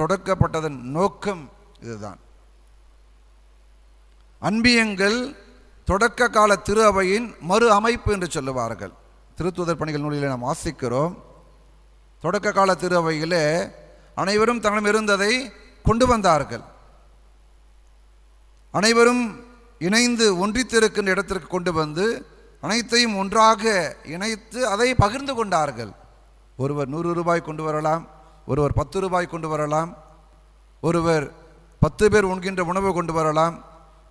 தொடக்கப்பட்டதன் நோக்கம் இதுதான். அன்பியங்கள் தொடக்க கால திரு அவையின் மறு அமைப்பு என்று சொல்லுவார்கள். திருத்துதர் பணிகள் நூலில் நாம் வாசிக்கிறோம். தொடக்க கால திரு அவையிலே அனைவரும் தன்னிடம் இருந்ததை கொண்டு வந்தார்கள். அனைவரும் இணைந்து ஒன்றித்திருக்கின்ற இடத்திற்கு கொண்டு வந்து அனைத்தையும் ஒன்றாக இணைத்து அதை பகிர்ந்து கொண்டார்கள். ஒருவர் நூறு ரூபாய் கொண்டு வரலாம் ஒருவர் பத்து ரூபாய் கொண்டு வரலாம். ஒருவர் பத்து பேர் உண்கின்ற உணவை கொண்டு வரலாம்.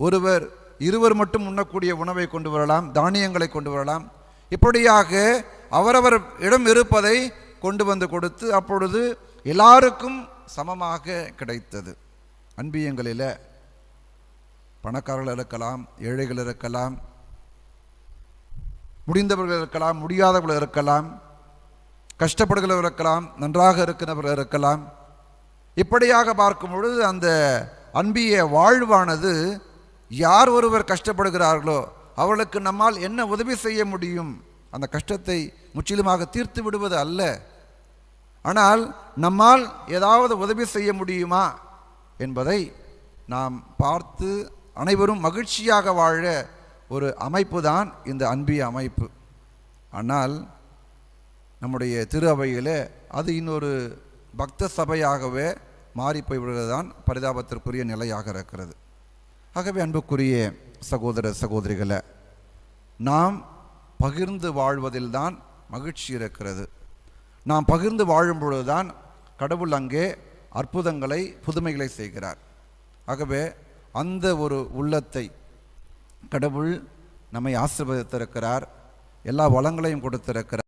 ஒருவர் இருவர் மட்டும் உண்ணக்கூடிய உணவை கொண்டு வரலாம். தானியங்களை கொண்டு வரலாம். இப்படியாக அவரவர் இடம் இருப்பதை கொண்டு வந்து கொடுத்து அப்பொழுது எல்லாருக்கும் சமமாக கிடைத்தது. அன்பியங்களில் பணக்காரர்கள் இருக்கலாம் ஏழைகள் இருக்கலாம் முடிந்தவர்கள் இருக்கலாம் முடியாதவர்கள் இருக்கலாம். கஷ்டப்படுகிறவர் இருக்கலாம் நன்றாக இருக்கிறவர் இருக்கலாம் இப்படியாக பார்க்கும் பொழுது அந்த அன்பிய வாழ்வானது யார் ஒருவர் கஷ்டப்படுகிறார்களோ அவர்களுக்கு நம்மால் என்ன உதவி செய்ய முடியும்? அந்த கஷ்டத்தை முற்றிலுமாக தீர்த்து விடுவது அல்ல. ஆனால் நம்மால் ஏதாவது உதவி செய்ய முடியுமா? என்பதை நாம் பார்த்து அனைவரும் மகிழ்ச்சியாக வாழ ஒரு அமைப்பு தான் இந்த அன்பிய அமைப்பு. ஆனால் நம்முடைய திரு அவையில் அது இன்னொரு பக்த சபையாகவே மாறி போய்விடுவது தான் பரிதாபத்திற்குரிய நிலையாக இருக்கிறது. ஆகவே அன்புக்குரிய சகோதர சகோதரிகளை நாம் பகிர்ந்து வாழ்வதில்தான் மகிழ்ச்சி இருக்கிறது. நாம் பகிர்ந்து வாழும் பொழுதுதான் கடவுள் அங்கே அற்புதங்களை புதுமைகளை செய்கிறார். ஆகவே அந்த ஒரு உள்ளத்தை கடவுள் நம்மை ஆசீர்வதித்திருக்கிறார். எல்லா வளங்களையும் கொடுத்திருக்கிறார்.